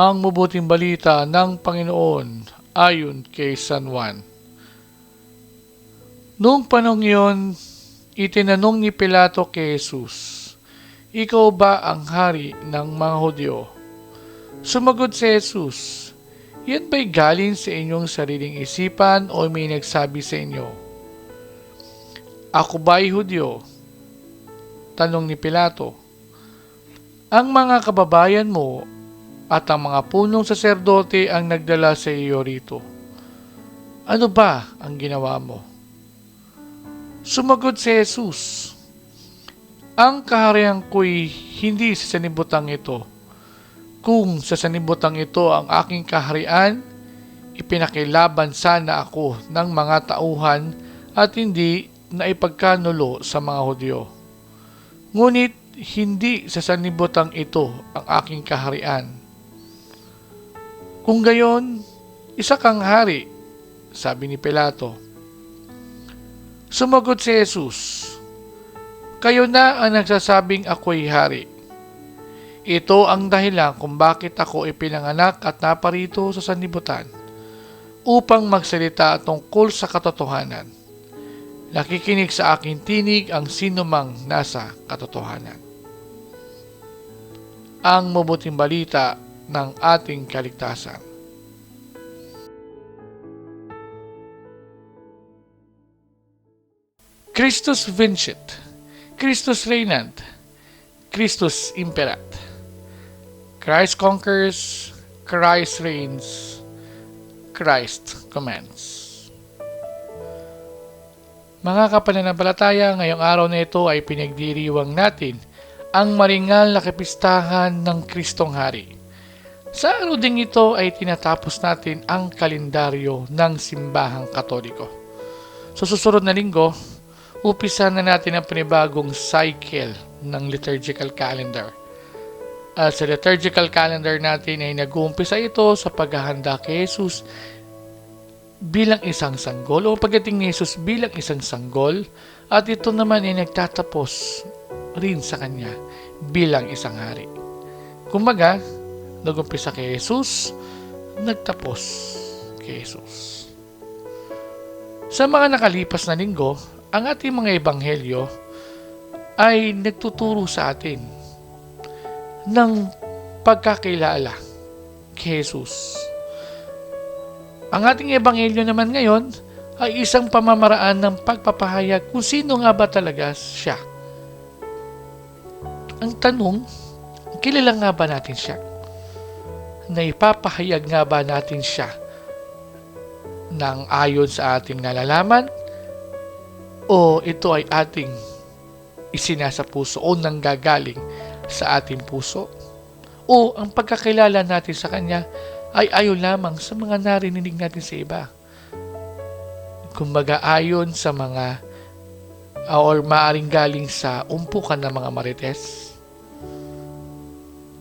Ang mabuting balita ng Panginoon ayon kay San Juan. Noong panong iyon, itinanong ni Pilato kay Jesus, Ikaw ba ang hari ng mga Hudyo? Sumagot si Jesus, Yan ba'y galing sa inyong sariling isipan o may nagsabi sa inyo? Ako ba'y Hudyo? Tanong ni Pilato. Ang mga kababayan mo at ang mga punong saserdote ang nagdala sa iyo rito. Ano ba ang ginawa mo? Sumagot si Jesus, Ang kaharian ko'y hindi sa sanibutang ito. Kung sa sanibutang ito ang aking kaharian, ipinakilaban sana ako ng mga tauhan at hindi na ipagkanulo sa mga Hudyo. Ngunit hindi sa sanibutang ito ang aking kaharian kung gayon, isa kang hari, sabi ni Pilato. Sumagot si Jesus, Kayo na ang nagsasabing ako'y hari. Ito ang dahilan kung bakit ako ipinanganak at naparito sa sanlibutan upang magsalita tungkol sa katotohanan. Nakikinig sa aking tinig ang sinumang nasa katotohanan. Ang mabuting balita ng ating kaligtasan. Christus vincit, Christus reinant, Christus imperat. Christ conquers, Christ reigns, Christ commands. Mga kapananampalataya, ngayong araw na ito ay pinagdiriwang natin ang maringal na kapistahan ng Kristong Hari. Sa araw ding ito ay tinatapos natin ang kalendaryo ng simbahang katoliko. Sa susunod na linggo, upisa na natin ang panibagong cycle ng liturgical calendar. At sa liturgical calendar natin ay nag-uumpisa ito sa paghahanda kay Jesus bilang isang sanggol o pagdating ni Jesus bilang isang sanggol at ito naman ay nagtatapos rin sa kanya bilang isang hari. Kumbaga, nagumpisa kay Jesus, nagtapos kay Jesus. Sa mga nakalipas na linggo, ang ating mga ebanghelyo ay nagtuturo sa atin ng pagkakilala kay Jesus. Ang ating ebanghelyo naman ngayon ay isang pamamaraan ng pagpapahayag kung sino nga ba talaga siya. Ang tanong, kilala nga ba natin siya? Na ipapahayag nga ba natin siya ng ayon sa ating nalalaman? O ito ay ating isinasa puso o nanggagaling sa ating puso? O ang pagkakilala natin sa Kanya ay ayon lamang sa mga narinig natin sa iba. Kumbaga ayon sa mga or maaring galing sa umpukan ng mga marites.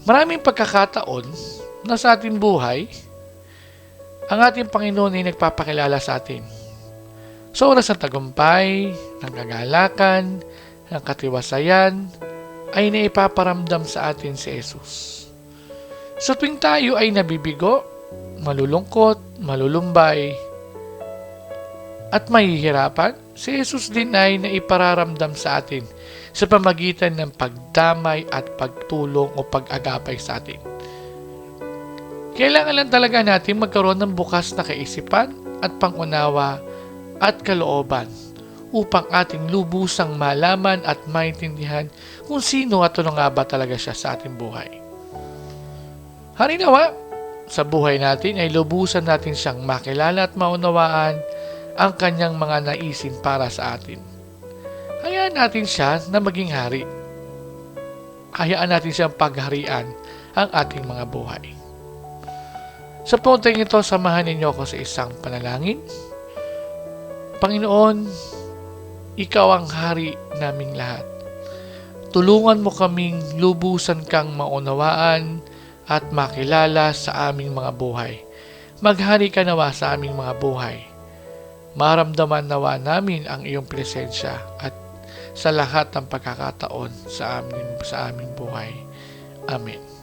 Maraming pagkakataon na sa ating buhay, ang ating Panginoon ay nagpapakilala sa atin. Sa oras ng tagumpay, ng kagalakan, ng katiwasayan, ay naipaparamdam sa atin si Jesus. So tuwing tayo ay nabibigo, malulungkot, malulumbay, at mahihirapan, si Jesus din ay naipararamdam sa atin sa pamagitan ng pagdamay at pagtulong o pag-agapay sa atin. Kailangan lang talaga natin magkaroon ng bukas na kaisipan at pangunawa at kalooban upang ating lubusang malaman at maintindihan kung sino at ano nga ba talaga siya sa ating buhay. Harinawa, sa buhay natin ay lubusan natin siyang makilala at maunawaan ang kanyang mga naisin para sa atin. Hayaan natin siya na maging hari. Hayaan natin siyang pagharian ang ating mga buhay. Sa puntong ito, samahan ninyo ako sa isang panalangin. Panginoon, Ikaw ang hari naming lahat. Tulungan mo kaming lubusan kang maunawaan at makilala sa aming mga buhay. Maghari ka nawa sa aming mga buhay. Maramdaman nawa namin ang iyong presensya at sa lahat ng pagkakataon sa aming, sa aming buhay. Amen.